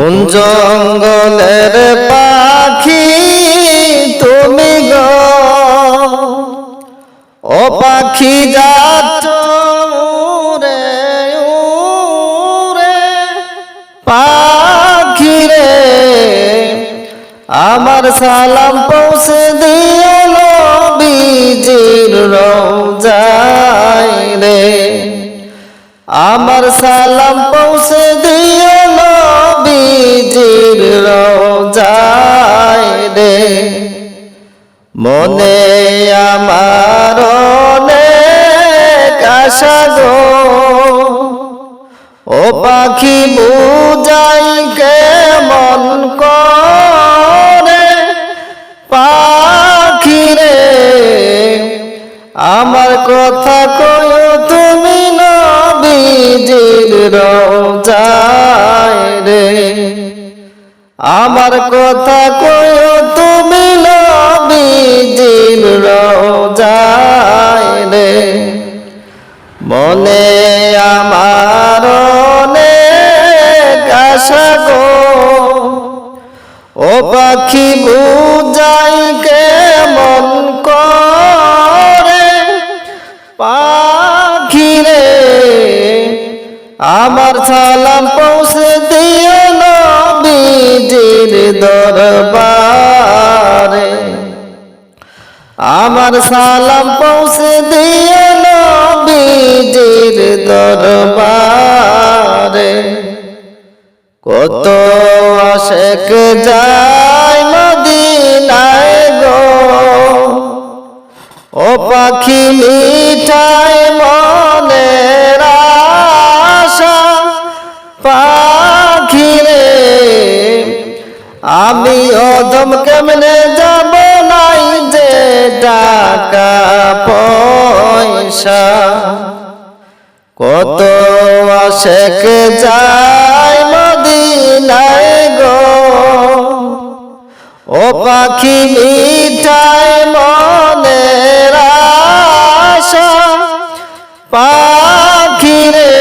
কোন জঙ্গলের পাখি তুমি গো? ও পাখি যাচ্ছ উড়ে পাখি রে। আমার সালাম পৌঁছে নবীজির রোজায় রে। আমার সালাম পৌঁছে দিও নবীজির রোজায় রে। মনে আমার অনেক আশা গো। ও পাখি বুঝাই কত আশেক যায় মদিনায় গো। ও পাখি মিঠাই মনের আশা, পাখি রে, আমি অদম কেমনে যাব নাই যে টাকা পয়সা? কত আশেক যায় মদিনায় গো। ও পাখি মিঠাই মনের আশা, পাখি রে,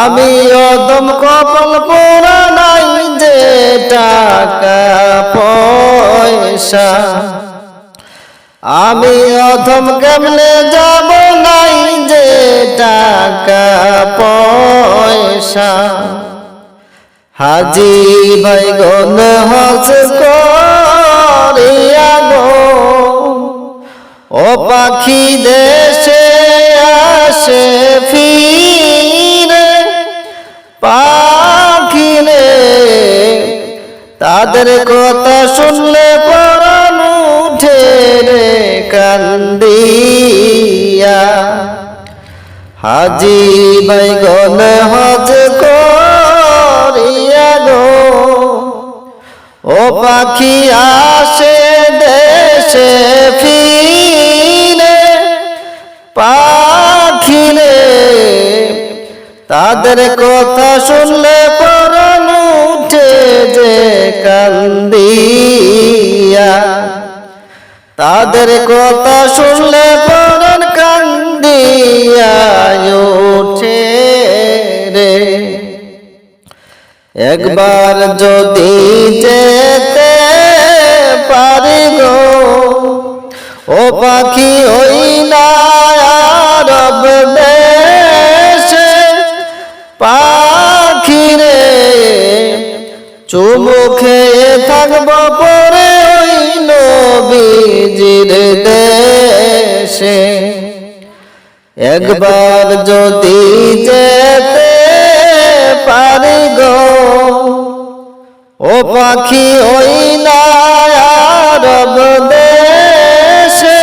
আমি অদম কপাল পোড়া নাই যে টাকা পয়সা। আমি অথম কেমনে যাব নাই টাকা পয়সা। হাজি ভাই গন হজ করিয়া গো ও পাখি দেশে আসে ফিরে। পাখি রে তাদের কথা শুনলে হাজি ভাই গন হজ করিয়া গো। ও পাখি আসে দেশে ফিরে, পাখিরে তাদের কথা শুনলে পরাণ উঠে যে কান্দিয়া। তাদের কথা শুনলে একবার যদি যেতে পারি গো, ও পাখি ওই না আরব দেশে পাখি রে চুমু খেয়ে থাকব পরে ওই নবীজির দেশে। একবার যদি যেতে ও পাখি ওই না আরব দেশে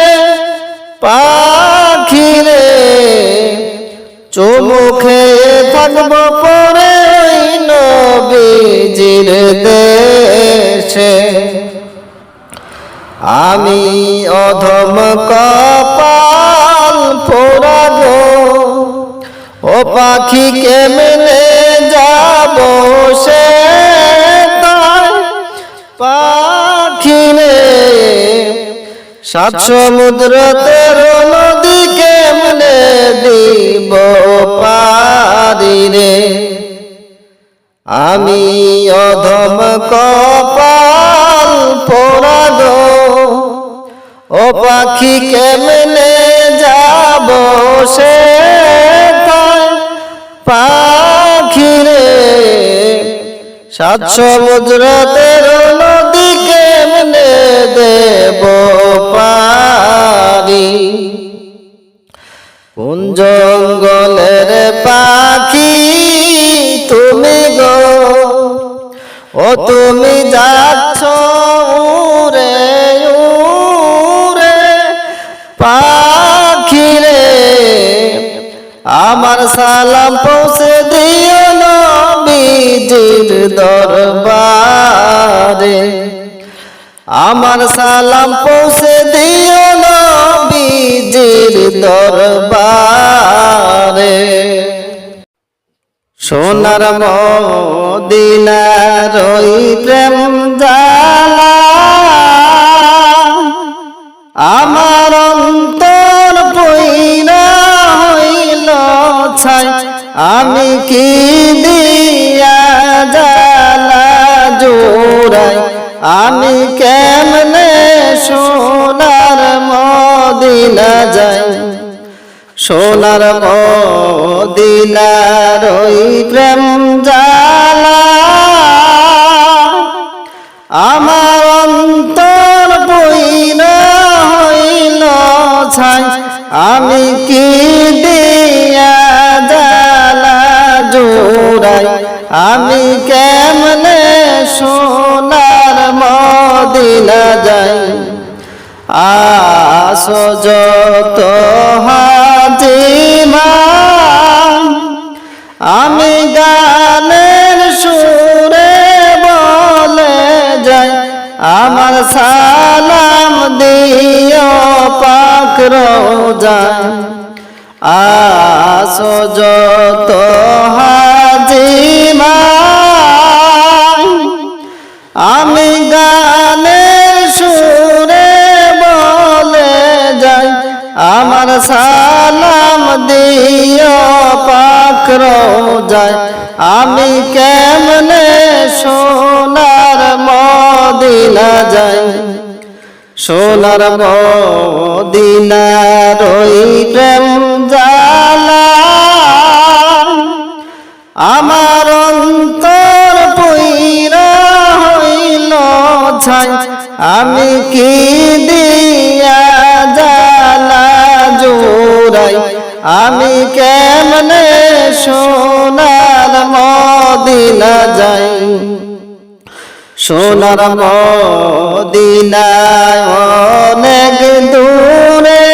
পাখি রে চুমুখে থাকব পরে ওই নবীজির দেশে। আমি অধম কপাল পোড়া ও পাখি কেমনে যাব সে পাখি রে সাত সমুদ্র তেরো নদী কেমনে দিব পারি রে আমি অধম কপাল পোড়াগো ও পাখি কেমনে যাব সে পাখি রে সাত কেমনে দেব পারি। কোন জঙ্গলের পাখি তুমি গো? ও তুমি যাচ্ছ উরে উরে পাখি রে আমার সালাম পৌঁছে দিও নবীজির দরবারে। আমার সালাম পৌঁছে দিও নবীজির দরবারে। সোনার মদিনার ওই প্রেম জালা আমার অন্তর পইরা হইল ছাই, আমি কি দিয়া জালা জোড়াই? আমি কেমনে সোনার মদিনা যাই? সোনার মদিনার ওই প্রেম জালা। আমার অন্তর বইনা হইল ছাই। আমি কি দিয়া জালা জোড়াই? আমি কেমনে সোনার মদিনা যাই। আস যত হাজিমা, আমি গানের সুরে বলে যাই। আমার সালাম দিও পাক যায় আস যত হাজিমা, আমি আমার সালাম দিও, পাক যায় আমি কেমনে সোনার মদিনা যাই? সোনার মদিনার রই প্রেম জালা আমার অন্তর পইরা হইল ছাই। আমি কি দিয়া আমি কেমনে সোনার মদিনা যাই? সোনার মদিনায় অনেক দূরে।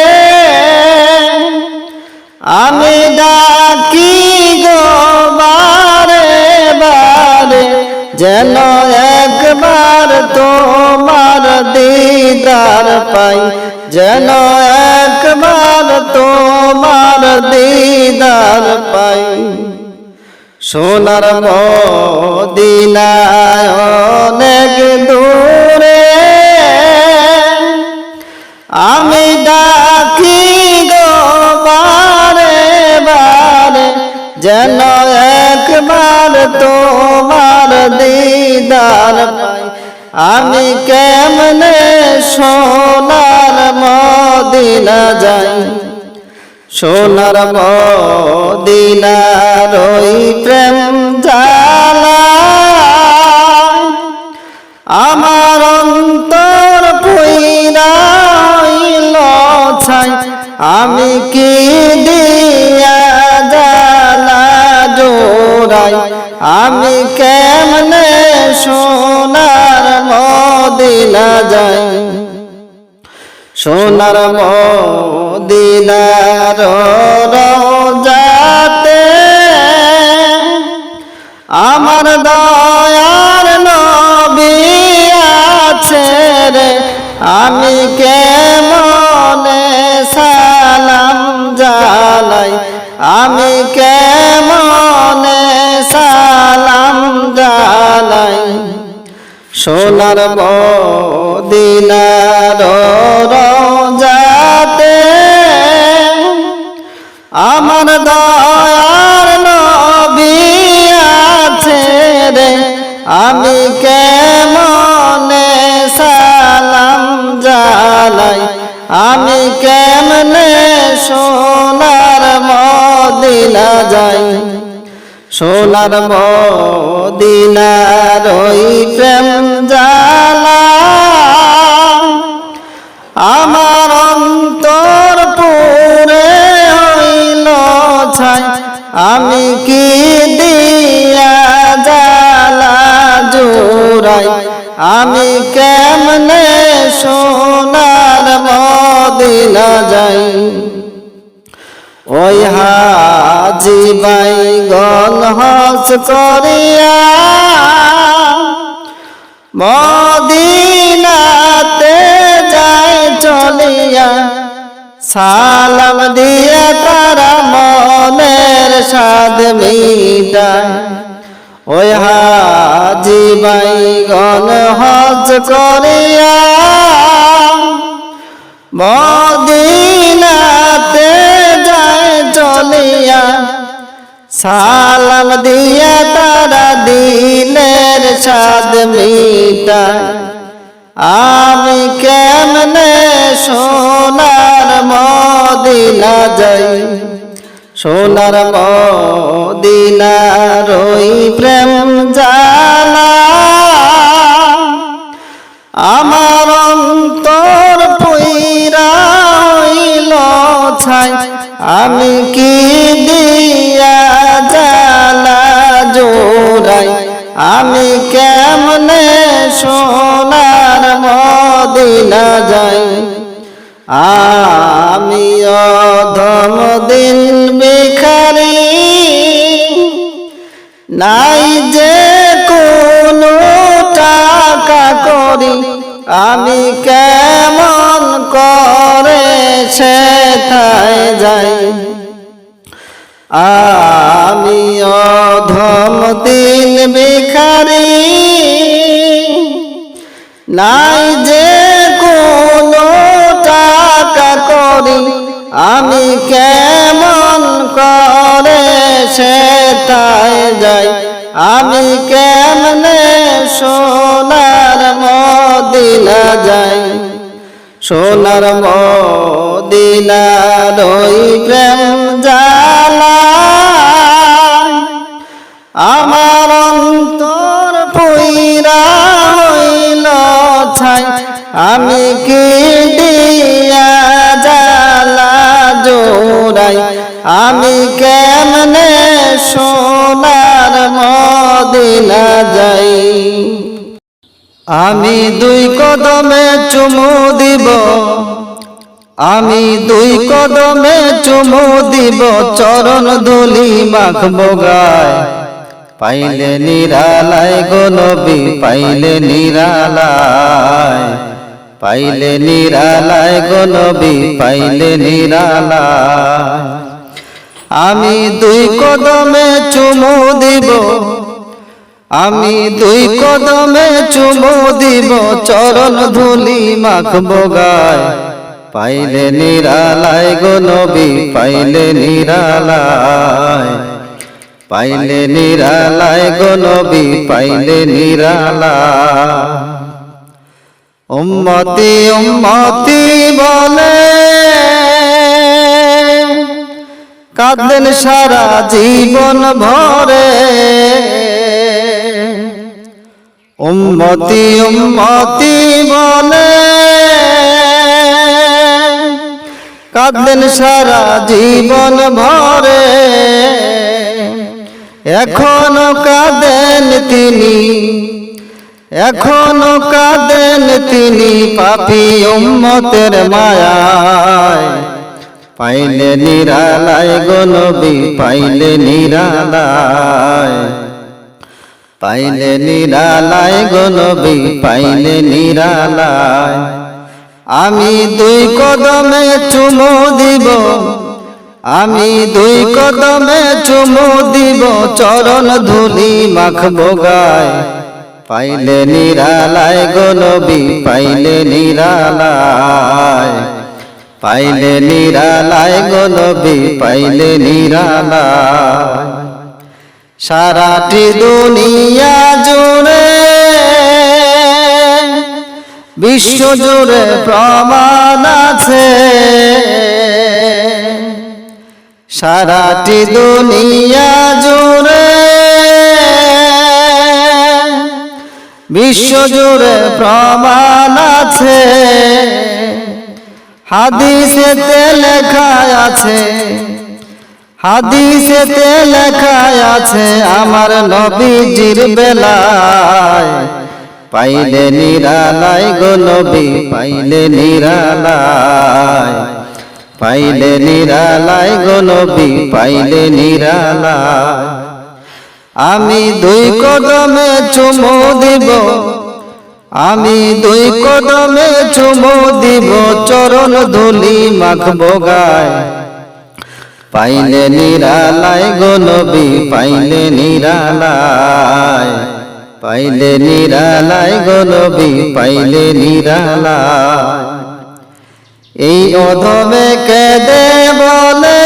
আমি ডাকি গো বারে বারে, যেন একবার তোমার দিদার পাই, যেন একবার তোমার দিদার পাই। সোনার মদিনায় অনেক দূরে। আমি ডাকি গো বারে, যেন একবার তোমার দিদার পাই। আমি কেমনে সোনার মদিনা যাই? সোনার মদিনার ওই প্রেম জালা আমার অন্তর পইরা হইল ছাই, আমি কি দিয়া জালা জোড়াই? আমি কেমনে সোনার মদিনা যাই? সোনার মদিনার রোজাতে আমার দয়ার নবী আছে রে। আমি কেমনে সালাম জানাই? আমি কেমনে সালাম জানাই? সোনার মদিনার আছে আমি কেমনে সালাম জালাই আমি কেমনে সোনার মদিনা যাই? সোনার মদিনার ওই প্রেম জালা করিয়া মদিনাতে যায় চলিয়া, সালাম দিয়া তারা মনের সাদ মিটায়। ওই হাজি বাই গল হজ করিয়া মদিনাতে যায় চলিয়া সালাম দিয়া তারা দিলের সাদ মিটা আমি কেমনে সোনার মদিনা যাই? সোনার মদিনা রই প্রেম আমি কেমন করে সে সেথায় যাই? আমি অধম দিন বেখারি নাই যে কোনো টাকা করি। আমি কেমন করে সেটাই যাই? আমি কেমনে সোনার মদিনা যাই? সোনার মদিনার ওই প্রেম জালা আমার অন্তর পুইরা হইল ছাই। আমি কি দিয়া জালা জোড়াই? আমি কেমনে সোনার মদিনা যাই। আমি দুই কদমে চুমু দিব। আমি দুই কদমে চুমু দিব। চরণ ধুলি মাখব গায়। পাইলে নিরালায় গো নবী পাইলে নিরালায়। পাইলে নিরালায় গো নবী পাইলে নিরালায়। আমি দুই কদমে চুমু দিব। আমি দুই কদমে চুমু দিব, চরণ ধুলি মাখব গায় পাইলে নিরালায় গো নবী, পাইলে নিরালায়। পাইলে নিরালায় গো নবী, পাইলে নিরালায়। উম্মতি উম্মতি বলে, কাঁদেন সারা জীবন ভরে। উম্মতি উম্মতি বলে। কাঁদেন সারা জীবন ভরে। এখনও কাঁদেন তিনি, এখনও কাঁদেন তিনি পাপি উম্মতের মায়ায়। পাইলে নিরালায় গো নবী পাইলে নিরালায়। পাইলে নিরালায় গো নবী, পাইলে নিরালায়। আমি দুই কদমে চুমু দিব, আমি দুই কদমে চুমু দিব, চরণ ধুলি মাখব গায় পাইলে নিরালায় গো নবী, পাইলে নিরালায়। পাইলে নিরালায় গো নবী, পাইলে নিরালায়। সারাটি দুনিয়া জুড়ে, বিশ্ব জুড়ে প্রমাণ আছে। সারাটি দুনিয়া জুড়ে, বিশ্ব জুড়ে প্রমাণ আছে। হাদিসেতে লেখা আছে হাদিসেতে লেখা আছে, আমার নবীজির বেলায় পাইলে নিরালায় গো নবী, পাইলে নিরালায় পাইলে নিরালায় গো নবী, পাইলে নিরালায়। আমি দুই কদমে চুমু দিব, আমি দুই কদমে চুমু দিব, চরণ ধুলি মাখব গায়। পাইলে নিরালায় গো নবী পাইলে নিরালায়। পাইলে নিরালায় গো নবী পাইলে নিরালায়। এই অধমে কেদে বলে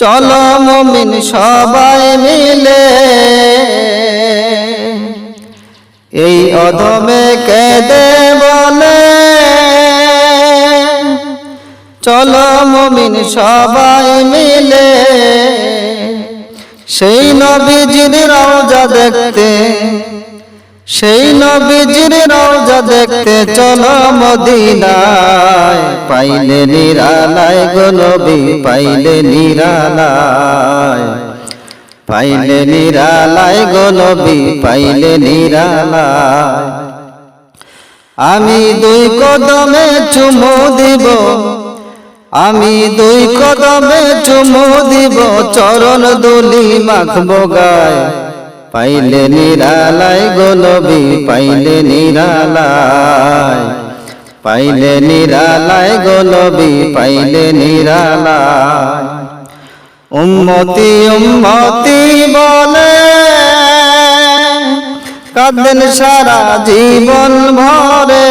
চলো মুমিন সবাই মিলে। এই অধমে কেদে বলে চলো মুমিন সবাই মিলে। সেই নবীজির রওজা দেখতে, সেই নবীজির রওজা দেখতে চলো মদিনায়। পাইলে নিরালায় গো নবী, পাইলে নিরালায়। পাইলে নিরালায় গো নবী, পাইলে নিরালায়। আমি দুই কদমে চুমু দিব আমি দুই কদমে চুমু দিব, চরণ দুলি মাখব গায়। পাইলে নিরালায় গো নবী পাইলে নিরালায়। পাইলে নিরালায় গো নবী পাইলে নিরালায়। উম্মতি উম্মতি বলে, কাঁদেন সারা জীবন ভরে।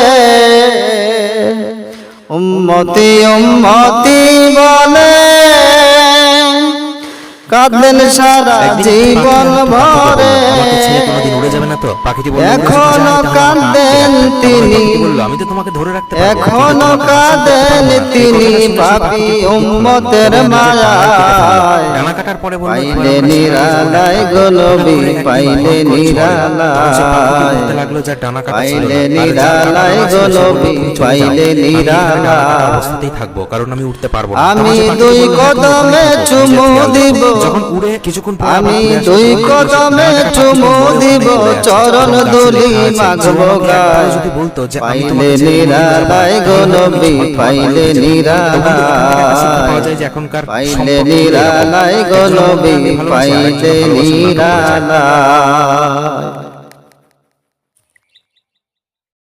উম্মতি উম্মতি বলে। পাখিটি বলল উড়ে যেতে এখনও কাঁদেন তিনি। আমি তো তোমাকে ধরে রাখতে পারব এখনও কাঁদেন তিনি পাপি উম্মতের মায়ায় পাইলে নিরালায় গো নবী পাইলে নিরালায় ডানা পাইলে নিরালায় কাটা ছিল, গো সে বলল, নবী তুমি চলে যাও। পাইলে নিরালায় অবস্থাতেই থাকব কারণ আমি উঠতে পারব আমি দুই "হ্যাঁ, কদমে চুমু দিব। রেখো।" যখন উড়ে কিছুক্ষণ আমি দুই কদমে চুমু দিব চরণ আমাকে গায় একবার যদি বলতো যে আমি তোমাকে নিরালায় গো নবী পাইলে শিক্ষা পাওয়া যায় যে এখনকার পাইলে। নিরালায় গো নবী পাইলে। নিরালায়